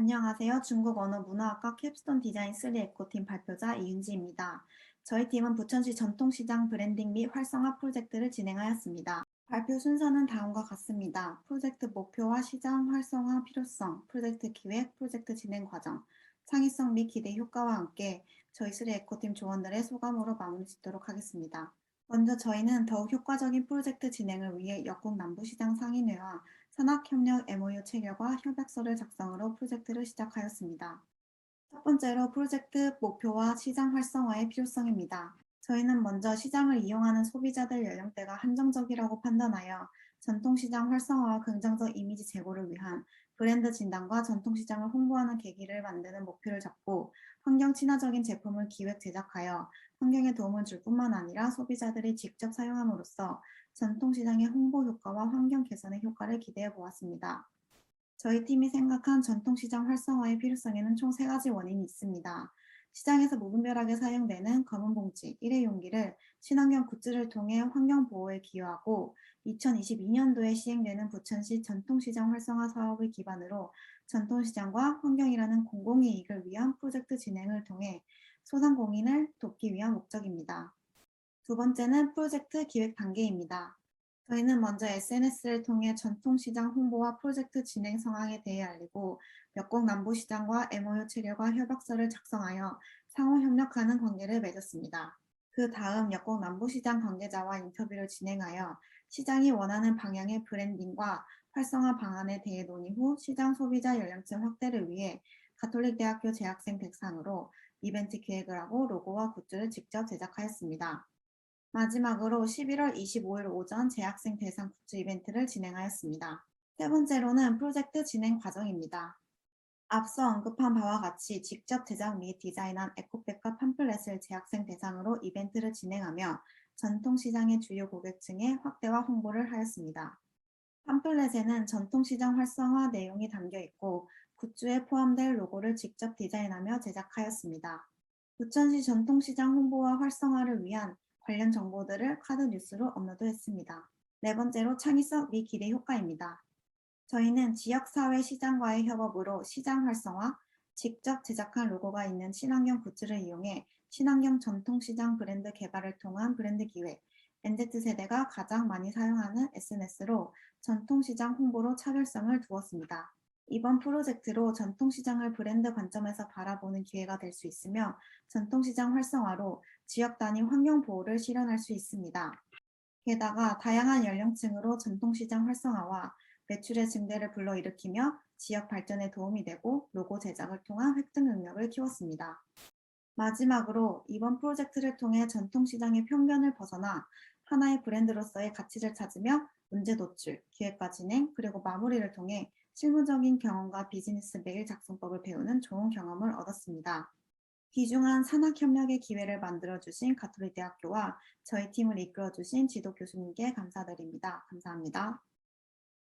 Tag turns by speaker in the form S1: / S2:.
S1: 안녕하세요. 중국 언어 문화학과 캡스톤 디자인 3 에코팀 발표자 이윤지입니다. 저희 팀은 부천시 전통시장 브랜딩 및 활성화 프로젝트를 진행하였습니다. 발표 순서는 다음과 같습니다. 프로젝트 목표와 시장 활성화 필요성, 프로젝트 기획, 프로젝트 진행 과정, 창의성 및 기대 효과와 함께 저희 3 에코팀 조원들의 소감으로 마무리 짓도록 하겠습니다. 먼저 저희는 더욱 효과적인 프로젝트 진행을 위해 역국 남부시장 상인회와 산학협력 MOU 체결과 협약서를 작성으로 프로젝트를 시작하였습니다. 첫 번째로 프로젝트 목표와 시장 활성화의 필요성입니다. 저희는 먼저 시장을 이용하는 소비자들 연령대가 한정적이라고 판단하여 전통시장 활성화와 긍정적 이미지 제고를 위한 브랜드 진단과 전통시장을 홍보하는 계기를 만드는 목표를 잡고 환경 친화적인 제품을 기획 제작하여 환경에 도움을 줄 뿐만 아니라 소비자들이 직접 사용함으로써 전통시장의 홍보 효과와 환경 개선의 효과를 기대해 보았습니다. 저희 팀이 생각한 전통시장 활성화의 필요성에는 총 세 가지 원인이 있습니다. 시장에서 무분별하게 사용되는 검은 봉지, 일회용기를 친환경 굿즈를 통해 환경 보호에 기여하고 2022년도에 시행되는 부천시 전통시장 활성화 사업을 기반으로 전통시장과 환경이라는 공공이익을 위한 프로젝트 진행을 통해 소상공인을 돕기 위한 목적입니다. 두 번째는 프로젝트 기획 단계입니다. 저희는 먼저 SNS를 통해 전통시장 홍보와 프로젝트 진행 상황에 대해 알리고 몇곡 남부시장과 MOU 체결과 협약서를 작성하여 상호 협력하는 관계를 맺었습니다. 그 다음 역곡 남부시장 관계자와 인터뷰를 진행하여 시장이 원하는 방향의 브랜딩과 활성화 방안에 대해 논의 후 시장 소비자 연령층 확대를 위해 가톨릭대학교 재학생 대상으로 이벤트 기획을 하고 로고와 굿즈를 직접 제작하였습니다. 마지막으로 11월 25일 오전 재학생 대상 굿즈 이벤트를 진행하였습니다. 세 번째로는 프로젝트 진행 과정입니다. 앞서 언급한 바와 같이 직접 제작 및 디자인한 에코백과 팜플렛을 재학생 대상으로 이벤트를 진행하며 전통시장의 주요 고객층의 확대와 홍보를 하였습니다. 팜플렛에는 전통시장 활성화 내용이 담겨 있고 굿즈에 포함될 로고를 직접 디자인하며 제작하였습니다. 부천시 전통시장 홍보와 활성화를 위한 관련 정보들을 카드 뉴스로 업로드했습니다. 네 번째로 창의성 및 기대 효과입니다. 저희는 지역사회 시장과의 협업으로 시장 활성화, 직접 제작한 로고가 있는 친환경 굿즈를 이용해 친환경 전통시장 브랜드 개발을 통한 브랜드 기획, MZ세대가 가장 많이 사용하는 SNS로 전통시장 홍보로 차별성을 두었습니다. 이번 프로젝트로 전통시장을 브랜드 관점에서 바라보는 기회가 될 수 있으며 전통시장 활성화로 지역 단위 환경 보호를 실현할 수 있습니다. 게다가 다양한 연령층으로 전통시장 활성화와 매출의 증대를 불러일으키며 지역 발전에 도움이 되고 로고 제작을 통한 획득 능력을 키웠습니다. 마지막으로 이번 프로젝트를 통해 전통시장의 편견을 벗어나 하나의 브랜드로서의 가치를 찾으며 문제 노출, 기획과 진행, 그리고 마무리를 통해 실무적인 경험과 비즈니스 메일 작성법을 배우는 좋은 경험을 얻었습니다. 귀중한 산학협력의 기회를 만들어주신 가톨릭 대학교와 저희 팀을 이끌어주신 지도 교수님께 감사드립니다. 감사합니다.